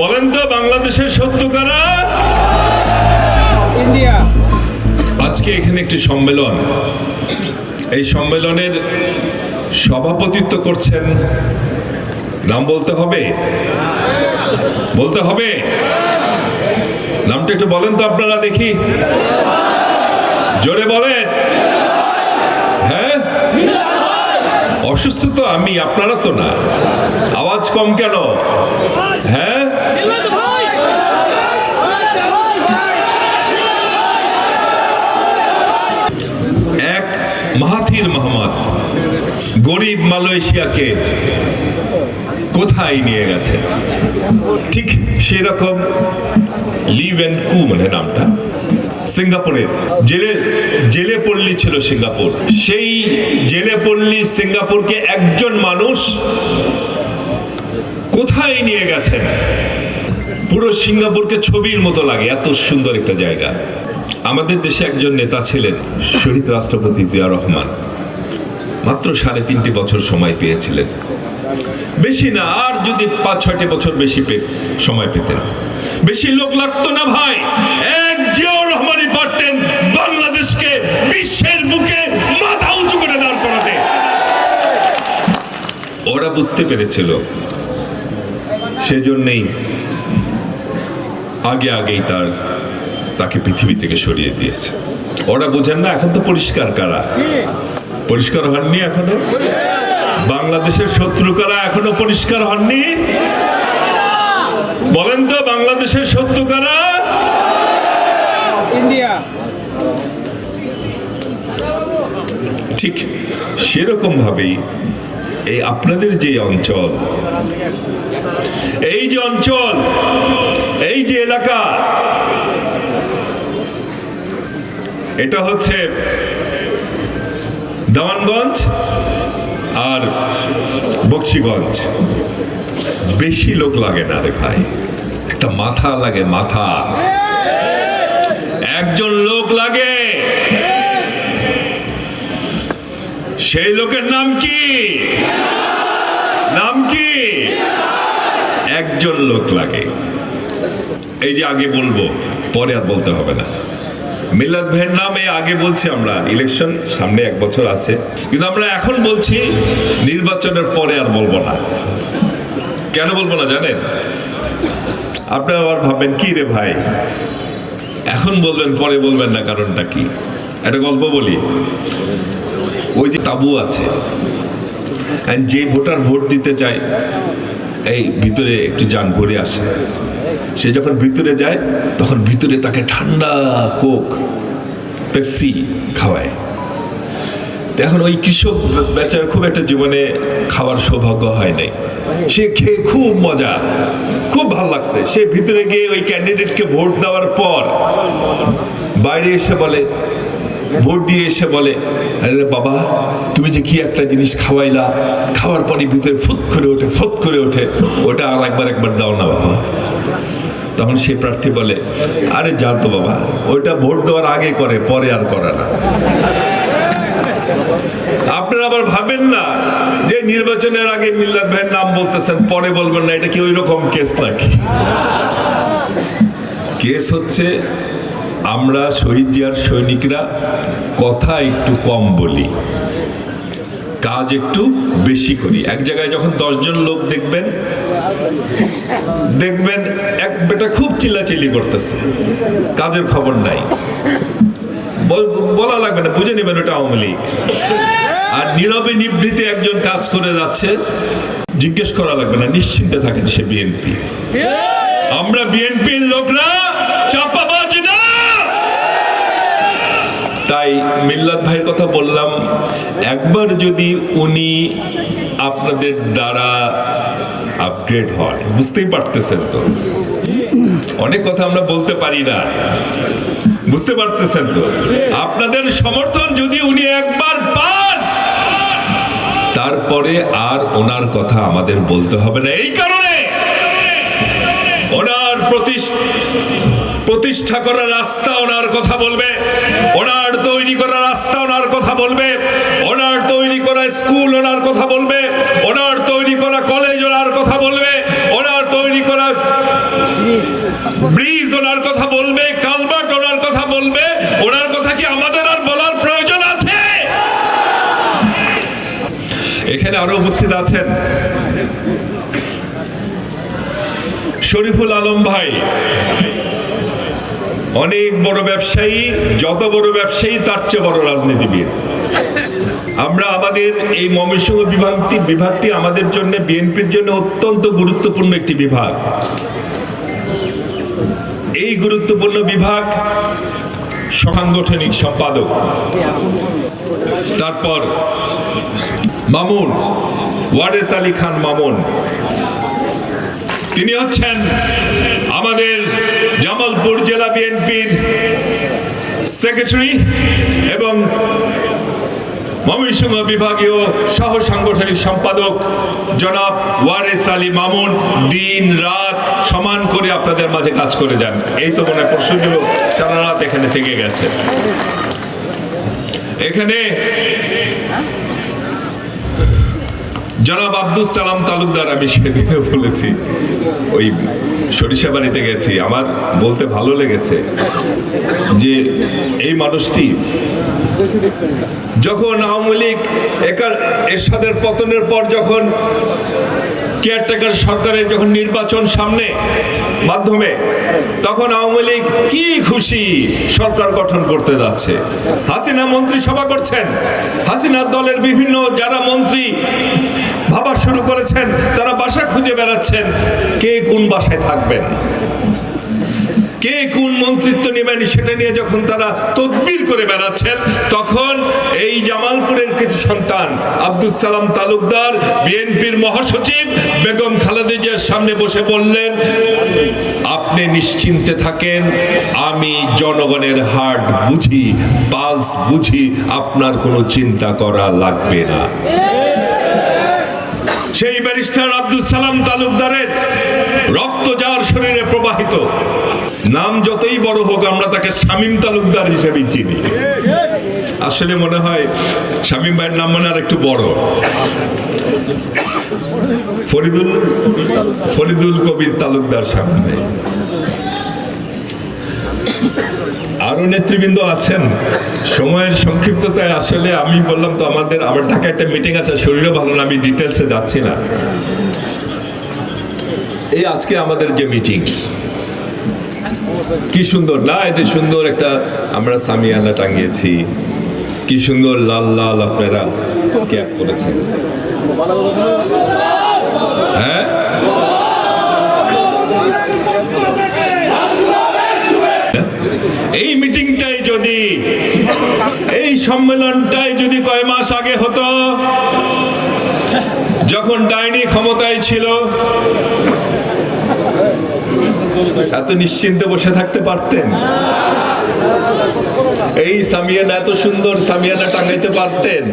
বলেন তো বাংলাদেশের সত্য কারা ইন্ডিয়া। আজকে এখানে একটি সম্মেলন। এই সম্মেলনের সভাপতিত্ব করছেন নাম বলতে হবে? বলতে হবে? নামটা একটু বলেন তো আপনারা দেখি। জোরে বলেন। হ্যাঁ? অসুস্থ তো আমি আপনারা তো না। আওয়াজ কম কেন? হ্যাঁ? এক মাহাথির মোহাম্মদ, গরিব মালয়েশিয়াকে কোথায় নিয়ে গেছে? ঠিক সেরকম লিভ অ্যান্ড কু মানে নামটা। সিঙ্গাপুরের জেলে জেলে পল্লী ছিল সিঙ্গাপুর। সেই জেলে পল্লী সিঙ্গাপুরকে একজন মানুষ কোথায় নিয়ে গেছেন? পুরো সিঙ্গাপুরকে ছবির মতো লাগে, এত সুন্দর একটা জায়গা। আমাদের দেশে একজন নেতা ছিলেন শহীদ রাষ্ট্রপতি জিয়া রহমান। মাত্র সাড়ে তিনটি বছর সময় পেয়েছিলেন। বেশি না, আর যদি পাঁচ, ছয়টি বছর বেশি সময় পেতেন। বেশি লোক লাগতো না ভাই। এক জিয়াউর রহমানই পারতেন বাংলাদেশকে বিশ্বের বুকে মাথা উঁচু করে দাঁড় করাতে। ওরা বুঝতে পেরেছিল সেজন্যই আগে আগেই তার তাকে পৃথিবী থেকে সরিয়ে দিয়েছে। ওরা বোঝেন না এখন তো পরিষ্কার কারা? পরিষ্কার হননি এখনও? বাংলাদেশের শত্রু কারা এখনও পরিষ্কার হননি? বলেন তো বাংলাদেশের শত্রু কারা ইন্ডিয়া। ঠিক সেরকম ভাবেই এই আপনাদের যে অঞ্চল এই যে অঞ্চল, এই যে এলাকা, এটা হচ্ছে দেওয়ানগঞ্জ আর বক্সিগঞ্জ। বেশি লোক লাগে না রে ভাই, একটা মাথা লাগে, মাথা। একজন লোক লাগে। সেই লোকের নাম কি? নাম কি? একজন লোক লাগে। এই যে আগে বলব, পরে আর বলতে হবে না। মিলাদ ভাইয়ের নামে আগে বলছি আমরা ইলেকশন সামনে এক বছর আছে। কিন্তু আমরা এখন বলছি, নির্বাচনের পরে আর বলব না। কেন বলব না জানেন? আপনারা আবার ভাববেন, কি রে ভাই? এখন বলবেন, পরে বলবেন না কারণটা কি? একটা গল্প বলি। ওই যে তাবু আছে যে ভোটার ভোট দিতে চায়, এই ভিতরে একটু যান, ঘুরে আসে। সে যখন ভিতরে যায়, তখন ভিতরে তাকে ঠান্ডা কোক, পেপসি খাওয়ায়। এখন ওই কৃষক বেচার খুব একটা জীবনে খাওয়ার সৌভাগ্য হয় নাই। সে খেয়ে খুব মজা, খুব ভালো লাগছে। সে ভিতরে গিয়ে ওই ক্যান্ডিডেটকে ভোট দেওয়ার পর বাইরে এসে বলে ভোট দিয়ে এসে বলে, আরে বাবা, তুমি যে কি একটা জিনিস খাওয়াইলা, খাওয়ার পরে ভিতরে ফুত করে ওঠে, ফুত করে ওঠে, ওটা আর একবার একবার দাও না বাবা। তখন সেই প্রার্থী বলে, আরে যাও তো বাবা, ওইটা ভোট দেওয়ার আগে করে, পরে আর করে না। আপনারা আবার ভাবেন না যে নির্বাচনের আগে মিল্লাত ভাইয়ের নাম বলতেছেন, পরে বলবেন না, এটা কি ওই রকম কেস নাকি? কেস হচ্ছে আমরা শহীদ জিয়ার সৈনিকরা কথা একটু কম বলি কাজ একটু বেশি করি। এক জায়গায় যখন দশজন লোক দেখবেন দেখবেন এক বেটা খুব চিল্লাচিল্লি করতেছে কাজের খবর নাই। বলা লাগবে না বুঝে নেবেন ওটা আওয়ামী লীগ। আর নীরবে নিভৃতে একজন কাজ করে যাচ্ছে জিজ্ঞেস করা লাগবে না নিশ্চিন্তে থাকেন সে বিএনপি। আমরা বিএনপির লোকরা চাপাবাজ না তাই মিল্লাত ভাইয়ের কথা বললাম, একবার যদি উনি আপনাদের দ্বারা আপগ্রেড হন বুঝতেই পারতেছেন তো? অনেক কথা আমরা বলতে পারি না। বুঝতে পারতেছেন তো? আপনাদের সমর্থন যদি উনি একবার পান, তারপরে আর ওনার কথা আমাদের বলতে হবে না। এই কারণে প্রতিষ্ঠা করার রাস্তা ওনার কথা বলবে। ওনার তৈরি করা রাস্তা ওনার কথা বলবে। ওনার তৈরি করা স্কুল ওনার কথা বলবে। ওনার তৈরি করা কলেজ ওনার কথা বলবে। ওনার তৈরি করা ব্রিজ ওনার কথা বলবে। কালবার্ট ওনার কথা বলবে। ওনার কথা কি আমাদের আর বলার প্রয়োজন আছে? এখানে আরও উপস্থিত আছেন শরীফুল আলম ভাই। অনেক বড় ব্যবসায়ী, যত বড় ব্যবসায়ী, তার চেয়ে বড় রাজনীতিবিদ। আমরা আমাদের এই ময়মনসিংহ বিভাগটি বিভাগটি আমাদের জন্য, বিএনপির জন্য অত্যন্ত গুরুত্বপূর্ণ একটি বিভাগ। এই গুরুত্বপূর্ণ বিভাগ সাংগঠনিক সম্পাদক। তারপর মামুন, ওয়ারেস আলী খান মামুন। তিনি হচ্ছেন আমাদের জামালপুর জেলা বিএনপির সেক্রেটারি এবং ময়মনসিংহ বিভাগীয় সহ সাংগঠনিক সম্পাদক জনাব ওয়ারেস আলী মামুন দিন রাত সমান করে আপনাদের মাঝে কাজ করে যান। এই তো মনে পরশু দিন সারা রাত এখানে থেকে গেছে। এখানে জনাব আব্দুল সালাম তালুকদার, আমি সেদিনও বলেছি, ওই সরিষা বাড়িতে গেছি, আমার বলতে ভালো লেগেছে যে এই মানুষটি যখন আওয়ামী লীগ একার এরশাদের পতনের পর যখন কেয়ারটেকার সরকারের যখন নির্বাচন সামনে মাধ্যমে, তখন আওয়ামী লীগ কি খুশি সরকার গঠন করতে যাচ্ছে। হাসিনা মন্ত্রী সভা করছেন। হাসিনা দলের বিভিন্ন যারা মন্ত্রী শুরু করেছেন, তারা বাসা খুঁজে বেড়াচ্ছেন। কে কোন বাসায় থাকবেন? কে কোন মন্ত্রিত্ব নেবেন? সেটা নিয়ে যখন তারা তদবির করে বেড়াচ্ছেন, তখন এই জামালপুরের কিছু সন্তান আব্দুল সালাম তালুকদার, বিএনপির মহাসচিব বেগম খালেদা জিয়ার সামনে বসে বললেন, আপনি নিশ্চিন্তে থাকেন, আমি জনগণের হার্ট বুঝি, পালস বুঝি, আপনার কোনো চিন্তা করা লাগবে না। সেই ব্যারিস্টার আব্দুল সালাম তালুকদারের রক্ত যার শরীরে প্রবাহিত। নাম যতই বড় হোক, আমরা তাকে শামীম তালুকদার হিসেবেই চিনি। আসলে মনে হয় শামীম ভাইয়ের নাম মনে আর একটু বড়। ফরিদুল ফরিদুল কবির তালুকদার শামীম ভাই। আরও নেতৃবৃন্দ আছেন। সময়ের সংক্ষিপ্ততায় আসলে আমি বললাম তো আমাদের, আবার ঢাকা একটা মিটিং আছে, শরীরও ভালো না, আমি ডিটেলসে যাচ্ছি না। এই আজকে আমাদের যে মিটিং কি সুন্দর, না এতে সুন্দর একটা আমরা সামিয়ানা টাঙিয়েছি, কি সুন্দর লাল লাল আপনারা ক্যাপ করেছেন। হ্যাঁ এই মিটিংটাই যদি এই সম্মেলনটাই যদি কয় মাস আগে হতো, যখন ডাইনি ক্ষমতায় ছিল, এত নিশ্চিন্তে বসে থাকতে পারতেন। এই সামিয়ানা এত সুন্দর, সামিয়ানা টাঙাইতে পারতেন।